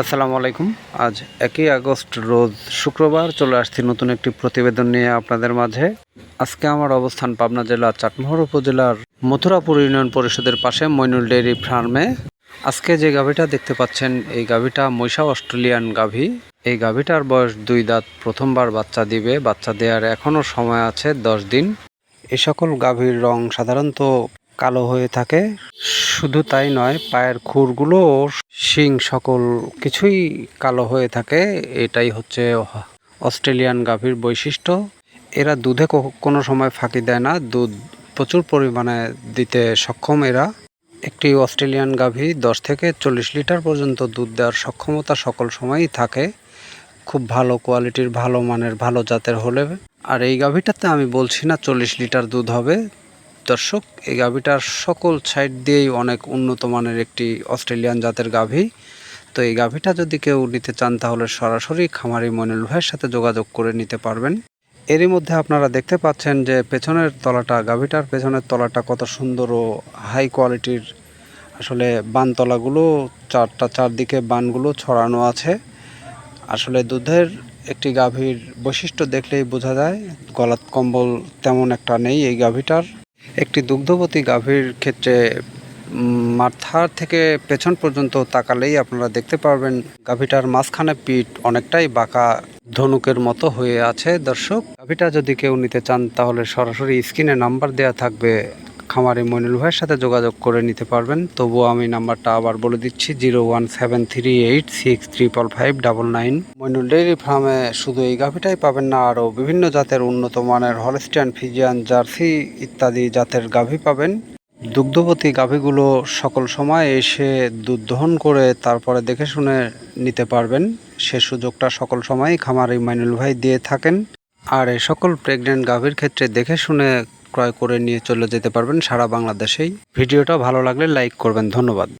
আসসালামু আলাইকুম। আজ একই আগস্ট, রোজ শুক্রবার চলে আসছি নতুন একটি প্রতিবেদন নিয়ে আপনাদের মাঝে। আজকে আমার অবস্থান পাবনা জেলার চাটমোহর উপজেলার মথুরাপুর ইউনিয়ন পরিষদের পাশে মইনুল ডেয়ারি ফার্মে। আজকে যে গাভীটা দেখতে পাচ্ছেন, এই গাভীটা মৈশা অস্ট্রেলিয়ান গাভী। এই গাভীটার বয়স দুই দাঁত, প্রথমবার বাচ্চা দিবে। বাচ্চা দেওয়ার এখনও সময় আছে দশ দিন। এ সকল গাভীর রং সাধারণত কালো হয়ে থাকে। শুধু তাই নয়, পায়ের খুরগুলো শিং সকল কিছুই কালো হয়ে থাকে। এটাই হচ্ছে অস্ট্রেলিয়ান গাভীর বৈশিষ্ট্য। এরা দুধে কোনো সময় ফাঁকি দেয় না। দুধ প্রচুর পরিমাণে দিতে সক্ষম এরা। একটি অস্ট্রেলিয়ান গাভী দশ থেকে চল্লিশ লিটার পর্যন্ত দুধ দেওয়ার সক্ষমতা সকল সময়ই থাকে। খুব ভালো কোয়ালিটির, ভালো মানের, ভালো জাতের হলে। আর এই গাভীটাতে আমি বলছি না চল্লিশ লিটার দুধ হবে। দর্শক, এই গাভীটার সকল সাইড দিয়েই অনেক উন্নত মানের একটি অস্ট্রেলিয়ান জাতের গাভী। তো এই গাভীটা যদি কেউ নিতে চান, তাহলে সরাসরি খামারি মনিল ভাইয়ের সাথে যোগাযোগ করে নিতে পারবেন। এরই মধ্যে আপনারা দেখতে পাচ্ছেন যে পেছনের তলাটা, গাভীটার পেছনের তলাটা কত সুন্দর ও হাই কোয়ালিটির। আসলে বানতলাগুলো, চারটা চারদিকে বানগুলো ছড়ানো আছে। আসলে দুধের একটি গাভীর বৈশিষ্ট্য দেখলেই বোঝা যায় গলাত কম্বল তেমন একটা নেই এই গাভীটার। একটি দুগ্ধবতী গাভীর ক্ষেত্রে মাথার থেকে পেছন পর্যন্ত তাকালেই আপনারা দেখতে পারবেন গাভীটার মাঝখানে পিঠ অনেকটাই বাঁকা ধনুকের মতো হয়ে আছে। দর্শক, গাভীটা যদি কেউ নিতে চান তাহলে সরাসরি স্ক্রিনে নাম্বার দেয়া থাকবে। খামারি মইনুল ভাইয়ের সাথে যোগাযোগ করে নিতে পারবেন। তবুও আমি নাম্বারটা আবার বলে দিচ্ছি, zero one seven three eight six triple five double nine. Mainul dairy ফার্মে শুধু এই গাভিটাই পাবেন না, আরও বিভিন্ন জাতের উন্নত মানের হলস্টিয়ান, ফিজিয়ান, জার্সি ইত্যাদি জাতের গাভী পাবেন। দুগ্ধবতী গাভীগুলো সকল সময় এসে দুধ দহন করে তারপরে দেখে শুনে নিতে পারবেন। সে সুযোগটা সকল সময়ই খামারি মাইনুল ভাই দিয়ে থাকেন। আর এই সকল প্রেগনেন্ট গাভীর ক্ষেত্রে দেখে শুনে ক্রয় করে নিয়ে চলে যেতে পারবেন সারা বাংলাদেশেই। ভিডিওটা ভালো লাগলে লাইক করবেন ধন্যবাদ।